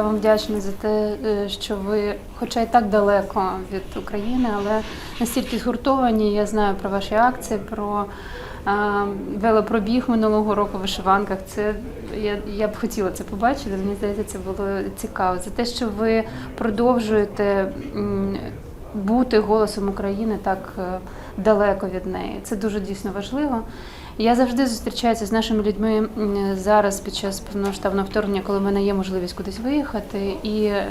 Я вам вдячна за те, е, що ви, хоча й так далеко від України, але настільки згуртовані. Я знаю про ваші акції, про велопробіг минулого року в вишиванках. Це я, я б хотіла це побачити. Мені здається, це було цікаво. За те, що ви продовжуєте бути голосом України так е, далеко від неї. Це дуже дійсно важливо. Я завжди зустрічаюся з нашими людьми зараз під час повноштабного вторгнення, коли в мене є можливість кудись виїхати. І е,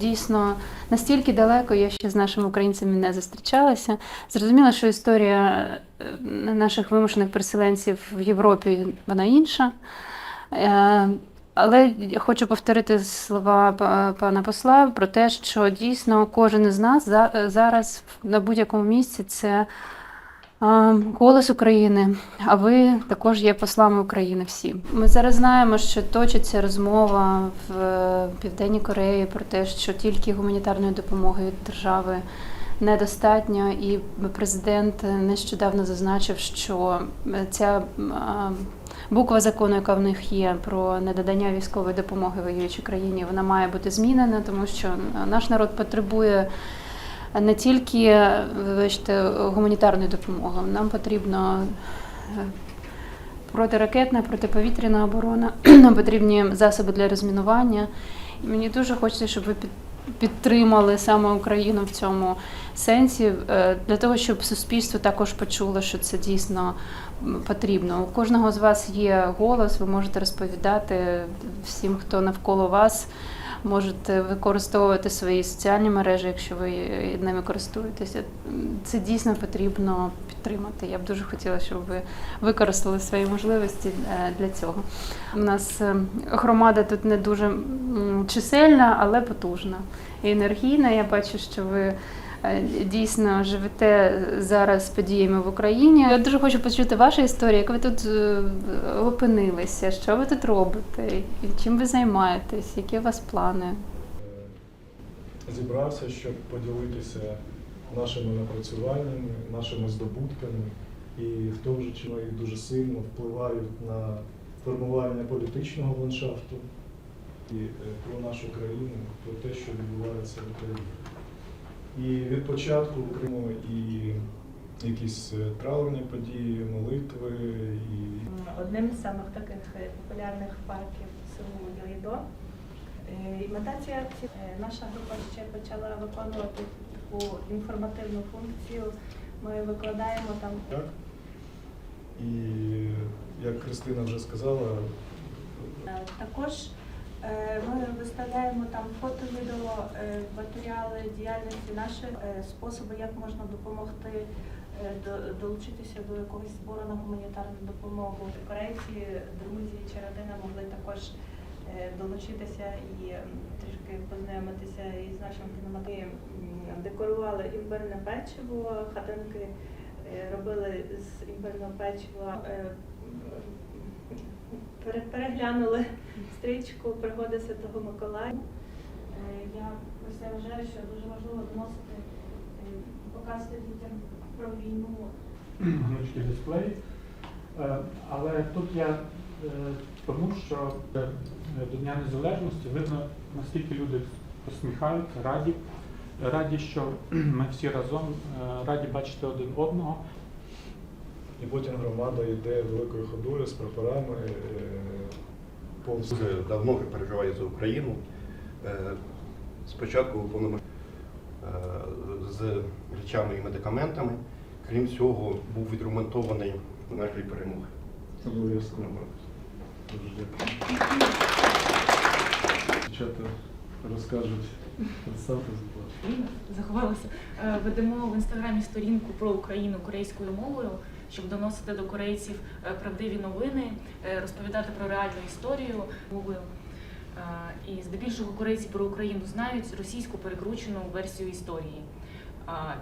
дійсно настільки далеко я ще з нашими українцями не зустрічалася. Зрозуміло, що історія е, наших вимушених переселенців в Європі вона інша. Е, Але хочу повторити слова пана посла про те, що дійсно кожен із нас за- зараз на будь-якому місці це голос України. А ви також є послами України всі. Ми зараз знаємо, що точиться розмова в е, Південній Кореї про те, що тільки гуманітарної допомоги від держави недостатньо, і президент нещодавно зазначив, що ця буква закону, яка в них є про недодання військової допомоги воюючій країні, вона має бути змінена, тому що наш народ потребує не тільки вибачте, гуманітарної допомоги. Нам потрібно е, протиракетна, протиповітряна оборона, нам потрібні засоби для розмінування. І мені дуже хочеться, щоб ви підтримали саме Україну в цьому сенсі, е, для того, щоб суспільство також почуло, що це дійсно потрібно. У кожного з вас є голос, ви можете розповідати всім, хто навколо вас. Можете використовувати свої соціальні мережі, якщо ви ними користуєтеся. Це дійсно потрібно підтримати. Я б дуже хотіла, щоб ви використали свої можливості е, для цього. У нас е, громада тут не дуже чисельна, але потужна і енергійна. Я бачу, що ви дійсно живете зараз подіями в Україні. Я дуже хочу почути вашу історію, як ви тут е, опинилися, що ви тут робите, чим ви займаєтесь, які у вас плани. зібрався, щоб поділитися нашими напрацюваннями, нашими здобутками, і в тому ж вони дуже сильно впливають на формування політичного ландшафту і е, про нашу країну, про те, що відбувається в Україні. І від початку Криму і якісь е, травні події, молитви і Одним з самих таких е, популярних парків в селу Єлідо. Е, І мета цієї акції е, наша група ще почала виконувати таку інформативну функцію. Ми викладаємо там так. І як Христина вже сказала, Також ми виставляємо там фото, відео, е, матеріали діяльності наші е, способи, як можна допомогти е, долучитися до якогось збору на гуманітарну допомогу. Корейці, друзі чи родина могли також долучитися і трішки познайомитися із нашим кінематографом. Декорували імбирне печиво, хатинки робили з імбирного печива. Переглянули стрічку пригоди Святого Миколая. Е, Я ось я вважаю, що дуже важливо доносити, е, показувати дітям про війну. гнучки дисплей. Е, Але тут я тому, що до Дня Незалежності видно, наскільки люди посміхаються, раді, раді, що ми всі разом раді бачити один одного. І потім громада йде великою ходою з прапорами е, повз Дуже давно переживаю за Україну. Е, Спочатку повномасштабно з речами і медикаментами. Крім цього, був відремонтований наш рік перемоги. Обов'язково. Дуже дякую. Дівчата розкажуть, заховалася. Е, Ведемо в інстаграмі сторінку про Україну корейською мовою, щоб доносити до корейців е, правдиві новини, е, розповідати про реальну історію мовою. Е, І здебільшого корейці про Україну знають російську перекручену версію історії.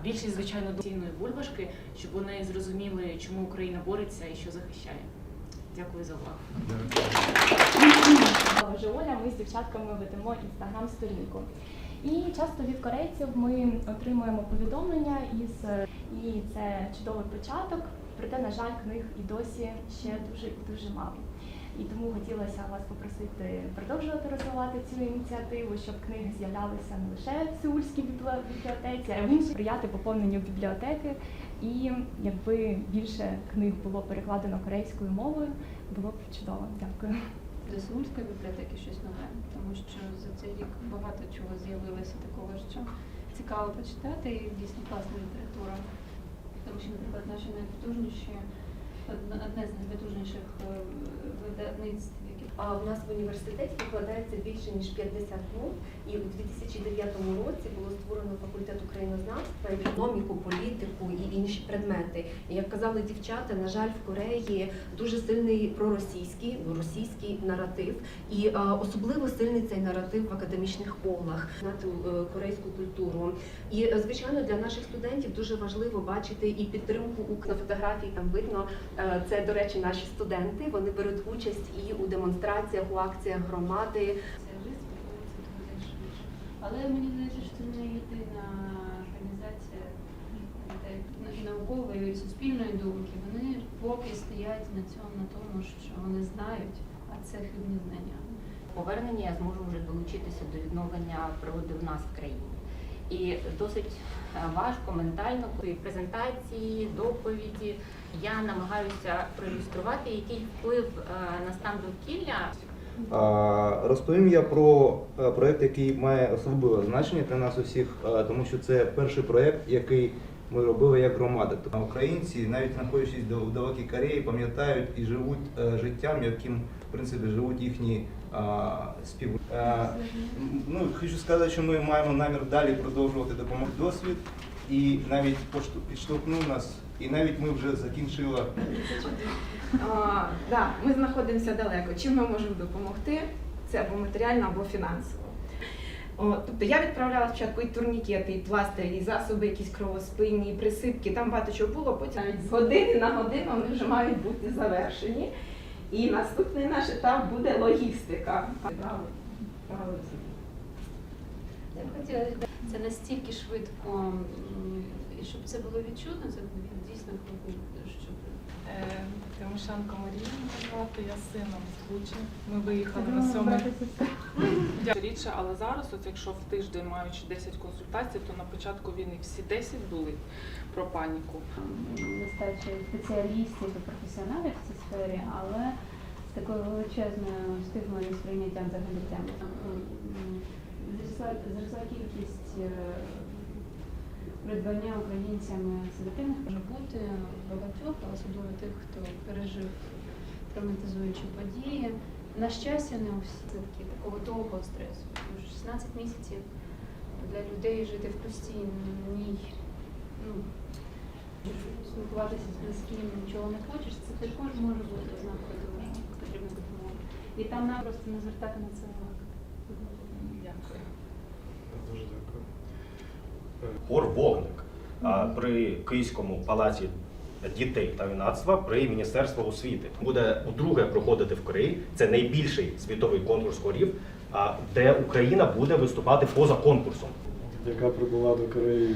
Більшість, звичайно, до цінної бульбашки, щоб вони зрозуміли, чому Україна бореться і що захищає. Дякую за увагу. Вже Оля, ми з дівчатками ведемо інстаграм-сторінку. І часто від корейців ми отримуємо повідомлення із і це чудовий початок, проте, на жаль, книг і досі ще дуже і дуже мало. І тому хотілося вас попросити продовжувати розвивати цю ініціативу, щоб книги з'являлися не лише в Сеульській біблі- бібліотеці, а й в сприяти поповненню бібліотеки. І якби більше книг було перекладено корейською мовою, було б чудово. Дякую. Для Сеульської бібліотеки щось нове, тому що за цей рік багато чого з'явилося такого, що цікаво почитати і дійсно класна література. Тому що, наприклад, наші найпотужніші, одне з найпотужніших е, видавництв, у нас в університеті викладається більше ніж 50 мов, і у 2009 році було створено факультет українознавства, економіку, політику і інші предмети. І як казали дівчата, на жаль, в Кореї дуже сильний проросійський, російський наратив, і е, особливо сильний цей наратив в академічних колах знати е, корейську культуру. І е, звичайно для наших студентів дуже важливо бачити і підтримку у на фотографії. Там видно Це, до речі, наші студенти. Вони беруть участь і у демонстраціях, у акціях громади. Але мені здається, що це не єдина організація наукової, і суспільної думки. Вони поки стоять на цьому, на тому, що вони знають, а це хибні знання. повернення я зможу вже долучитися до відновлення природи в нас в країні. І досить е, важко ментально і презентації, доповіді. Я намагаюся проілюструвати, який вплив е, на стан довкілля Розповім я про е, проект, який має особливе значення для нас усіх, тому що це перший проект, який ми робили як громада. Тобто Українці, навіть знаходячись в далекій Кореї, пам'ятають і живуть життям, яким в принципі живуть їхні спів. Е, Ну хочу сказати, що ми маємо намір далі продовжувати допомогти досвід, і навіть пошту- підштовхнув нас, і навіть ми вже закінчили да, ми знаходимося далеко. Чим ми можемо допомогти? Це або матеріально, або фінансово. О, тобто я відправляла спочатку і турнікети, і пластирі, і засоби, якісь кровоспинні, і присипки, там багато чого було, потім навіть з години на годину вони вже мають бути завершені. І наступний наш етап буде логістика. Я б хотіла це настільки швидко, щоб це було відчутно, це дійсно щоб Тимошенко Марія звати, я сином з Бучі. Ми виїхали на сьомий рідше, але зараз, от якщо в тиждень маючи 10 консультацій, то на початку війни всі 10 були про паніку. нестача спеціалістів і професіоналів в цій сфері, але з такою величезною стигмою і сприйняттям взагалі теми. Зросла, зросла кількість е, придбання українцями седативних може бути багатьох, особливо тих, хто пережив травматизуючі події. На щастя, не у всіх це таки такого довгого стресу. Тому що 16 місяців для людей жити в постійній ну, спілкуватися з близьким, нічого не хочеш, це також може бути ознакою що потрібна допомога. І там нам просто не звертати на це увагу. Дякую. Дуже дякую. Хор вогник при Київському палаці дітей та юнацтва при Міністерстві освіти. Буде удруге проходити в Кореї. Це найбільший світовий конкурс хорів, де Україна буде виступати поза конкурсом. яка прибула до Кореї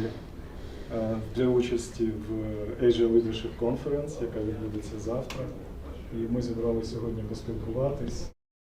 е, для участі в Asia Leadership Conference, яка відбудеться завтра. І ми зібрали сьогодні поспілкуватись.